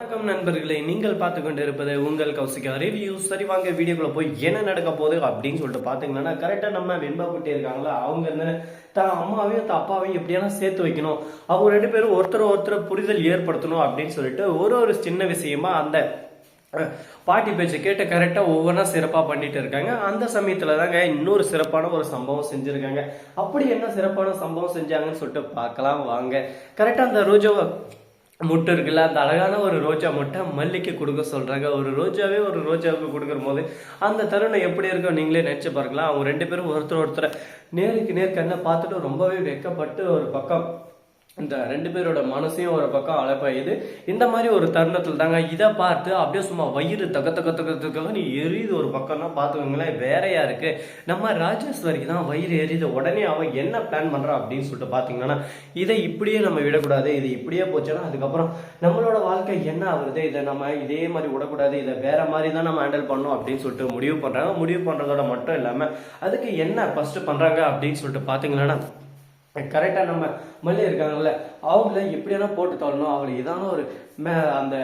வணக்கம் நண்பர்களே நீங்கள் பார்த்து கொண்டு இருப்பது உங்கள் கௌசிகா ரிவ்யூ சரி வாங்க வீடியோக்குள்ள போய் என்ன நடக்க போகுது அப்படின்னு சொல்லிட்டு பாத்தீங்கன்னா கரெக்டா நம்ம வெண்பா குட்டி இருக்காங்களா அவங்க வந்து தான் அம்மாவையும் தான் அப்பாவையும் எப்படியெல்லாம் சேர்த்து வைக்கணும் அவங்க ரெண்டு பேரும் ஒருத்தர் ஒருத்தர் புரிதல் ஏற்படுத்தணும் அப்படின்னு சொல்லிட்டு ஒரு ஒரு சின்ன விஷயமா அந்த அஹ், பாட்டி பேச்சு கேட்டு கரெக்டா ஒவ்வொன்றா சிறப்பா பண்ணிட்டு இருக்காங்க. அந்த சமயத்தில் தாங்க இன்னொரு சிறப்பான ஒரு சம்பவம் செஞ்சுருக்காங்க. அப்படி என்ன சிறப்பான சம்பவம் செஞ்சாங்கன்னு சொல்லிட்டு பார்க்கலாம் வாங்க. கரெக்டா அந்த ரோஜாவை முட்டை இருக்குல்ல அந்த அழகான ஒரு ரோஜா முட்டை மல்லிக்கு கொடுக்க சொல்றாங்க. ஒரு ரோஜாவே ஒரு ரோஜாவுக்கு கொடுக்குற போது அந்த தருணம் எப்படி இருக்கும் நீங்களே நினைச்சு பாருங்களா அவங்க ரெண்டு பேரும் ஒருத்தர் ஒருத்தர் நேருக்கு நேர் கண்ணை பார்த்துட்டு ரொம்பவே வெக்கப்பட்டு ஒரு பக்கம். இந்த ரெண்டு பேரோட மனசையும் ஒரு பக்கம் அழைப்பாயுது இந்த மாதிரி ஒரு தருணத்தில் தாங்க இதை பார்த்து அப்படியே சும்மா வயிறு தக்க தக தக்கத்துக்காக நீ எரியுது ஒரு பக்கம்னா பார்த்துக்கோங்களேன். வேறையா இருக்கு. நம்ம ராஜேஸ்வரிக்கு தான் வயிறு எரியுது. உடனே அவன் என்ன பிளான் பண்ணுறா அப்படின்னு சொல்லிட்டு பார்த்தீங்கன்னா இதை இப்படியே நம்ம விடக்கூடாது. இது இப்படியே போச்சுன்னா அதுக்கப்புறம் நம்மளோட வாழ்க்கை என்ன ஆகுறது? இதை நம்ம இதே மாதிரி விடக்கூடாது. இதை வேற மாதிரி தான் நம்ம ஹேண்டில் பண்ணணும் அப்படின்னு சொல்லிட்டு முடிவு பண்ணுறாங்க முடிவு பண்ணுறதோட மட்டும் இல்லாமல் அதுக்கு என்ன ஃபஸ்ட்டு பண்ணுறாங்க அப்படின்னு சொல்லிட்டு பார்த்தீங்கன்னா கரெக்டாக நம்ம மல்லி இருக்காங்கல்ல அவங்கள எப்படியானா போட்டு தள்ளணும். அவளை இதான ஒரு மே அந்த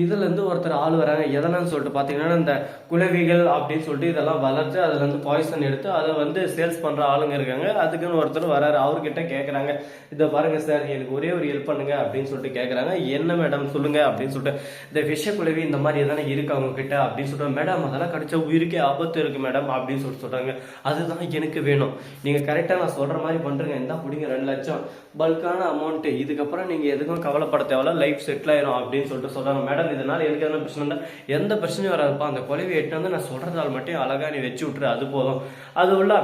இதுலேருந்து ஒருத்தர் ஆள் வராங்க எதனான்னு சொல்லிட்டு பார்த்தீங்கன்னா இந்த குலவிகள் அப்படின்னு சொல்லிட்டு இதெல்லாம் வளர்த்து அதுலேருந்து பாய்சன் எடுத்து அதை வந்து சேல்ஸ் பண்ணுற ஆளுங்க இருக்காங்க. அதுக்குன்னு ஒருத்தர் வராரு. அவர்கிட்ட கேட்குறாங்க இதை பாருங்க சார் எனக்கு ஒரே ஒரு ஹெல்ப் பண்ணுங்க அப்படின்னு சொல்லிட்டு கேட்குறாங்க என்ன மேடம் சொல்லுங்க அப்படின்னு சொல்லிட்டு இந்த விஷ குலவி இந்த மாதிரி எதனா இருக்கு அவங்க கிட்ட அப்படின்னு சொல்லிட்டு மேடம் அதெல்லாம் கிடைச்ச உயிருக்கே ஆபத்து இருக்கு மேடம் அப்படின்னு சொல்லிட்டு சொல்றாங்க. அதுதான் எனக்கு வேணும். நீங்க கரெக்டா நான் சொல்ற மாதிரி பண்றீங்க. என்ன பிடிங்க ரெண்டு லட்சம். பல்கான அமௌண்ட் இதுக்கப்புறம் நீங்க எதுக்கும் கவலைப்பட தேவையில்ல. லைஃப் செட்டில் ஆயிரும் அப்படின்னு சொல்லிட்டு சொல்றாங்க. மேடம் இதனால எனக்கு எதனா பிரச்சனை எந்த பிரச்சனையும் வராதுப்பா. அந்த குலவி எட்டு வந்து நான் சொல்றதால் மட்டும் அழகா நீ வச்சு விட்டுரு. அது போதும். அது உள்ள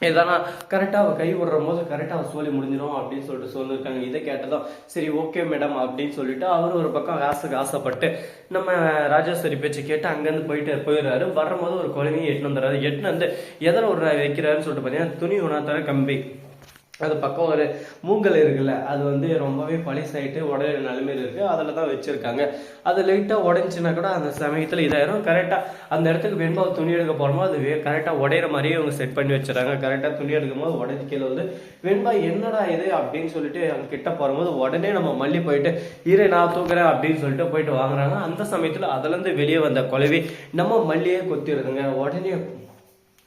இதெல்லாம் கரெக்டாக அவள் கை விடுற போது கரெக்டாக அவள் சோழி முடிஞ்சிடும் அப்படின்னு சொல்லிட்டு சொல்லியிருக்காங்க இதை கேட்டதும் சரி ஓகே மேடம் அப்படின்னு சொல்லிட்டு அவர் ஒரு பக்கம் காசுக்கு ஆசைப்பட்டு நம்ம ராஜேஸ்வரி பேச்சு கேட்டு அங்கேருந்து போயிட்டு போயிடுறாரு. வரும்போது ஒரு குழந்தையும் எட்டுன்னு வந்துடுறாரு. எட்டுன்னு வந்து எதில் ஒரு வைக்கிறாருன்னு சொல்லிட்டு பார்த்தீங்கன்னா துணி உணர்த்தார கம்பி. அது பக்கம் ஒரு மூங்கல் இருக்குல்ல அது வந்து ரொம்பவே பழிசாயிட்டு உடையிற நிலைமையில் இருக்கு. அதில் தான் வச்சுருக்காங்க. அது லைட்டாக உடஞ்சுன்னா கூட அந்த சமயத்தில் இதாயிரும். கரெக்டாக அந்த இடத்துக்கு வெண்பா துணி எடுக்க போகிறோமோ அது கரெக்டாக உடையிற மாதிரியே இவங்க செட் பண்ணி வச்சிடறாங்க. கரெக்டாக துணி எடுக்கும் போது உடஞ்சி கீழே வந்து வெண்பா என்னடா இது அப்படின்னு சொல்லிட்டு அவங்க கிட்ட போகும்போது உடனே நம்ம மல்லி போயிட்டு இரு நான் தூக்குறேன் அப்படின்னு சொல்லிட்டு போயிட்டு வாங்குறாங்க. அந்த சமயத்தில் அதுலேருந்து வெளியே வந்த குலவி நம்ம மல்லியே கொத்திடுதுங்க. உடனே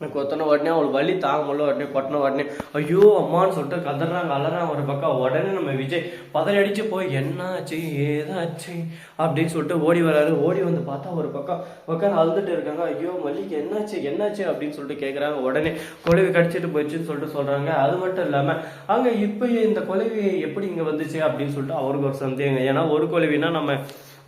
கொத்தின உடனே அவளுக்கு வலி தாங்க முடியல உடனே கொட்டின உடனே ஐயோ அம்மான்னு சொல்லிட்டு கதறாங்க அலறாங்க ஒரு பக்கம். உடனே நம்ம விஜய் பதறி அடிச்சு போய் என்னாச்சு ஏதாச்சு? அப்படின்னு சொல்லிட்டு ஓடி வராரு. ஓடி வந்து பார்த்தா ஒரு பக்கம் உட்காந்து அழுதுட்டு இருக்காங்க. ஐயோ மல்லிக்கு என்னாச்சு என்னாச்சு? அப்படின்னு சொல்லிட்டு கேட்குறாங்க உடனே குலவி கடிச்சிட்டு போயிடுச்சுன்னு சொல்லிட்டு சொல்கிறாங்க அது மட்டும் இல்லாமல் அங்கே இப்போ இந்த குலவி எப்படி இங்கே வந்துச்சு? அப்படின்னு சொல்லிட்டு அவருக்கு ஒரு சந்தேகம். ஏன்னா ஒரு குலவினா நம்ம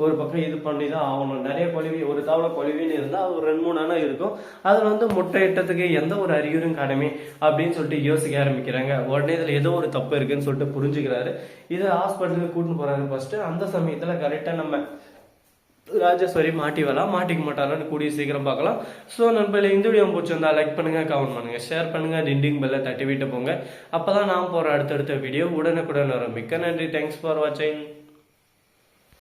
ஒரு பக்கம் இது பண்ணி தான் ஆகணும். நிறைய கொழுவி ஒரு தவளை கொழுவின்னு இருந்தால் அது ஒரு ரெண்டு மூணு அணை இருக்கும். அதில் வந்து முட்டையிட்டதுக்கு எந்த ஒரு அறிகுறியும் கடமை அப்படின்னு சொல்லிட்டு யோசிக்க ஆரம்பிக்கிறாங்க. உடனே இதில் ஏதோ ஒரு தப்பு இருக்குன்னு சொல்லிட்டு புரிஞ்சுக்கிறாரு. இதை ஹாஸ்பிட்டலுக்கு கூட்டின்னு போகிறாரு ஃபஸ்ட்டு அந்த சமயத்தில் கரெக்டாக நம்ம ராஜேஸ்வரி மாட்டி வரலாம். மாட்டிக்க மாட்டாரான்னு கூடிய சீக்கிரம் பார்க்கலாம். ஸோ நண்பர்களே இந்த வீடியோ பிடிச்சிருந்தா லைக் பண்ணுங்கள் கமெண்ட் பண்ணுங்கள் ஷேர் பண்ணுங்கள் டிண்டிங் பெல்ல தட்டி விட்டு போங்க. அப்போ தான் நான் போகிற அடுத்தடுத்த வீடியோ உடனுக்குடன் வரும். மிக்க நன்றி. தேங்க்ஸ் ஃபார் வாட்சிங்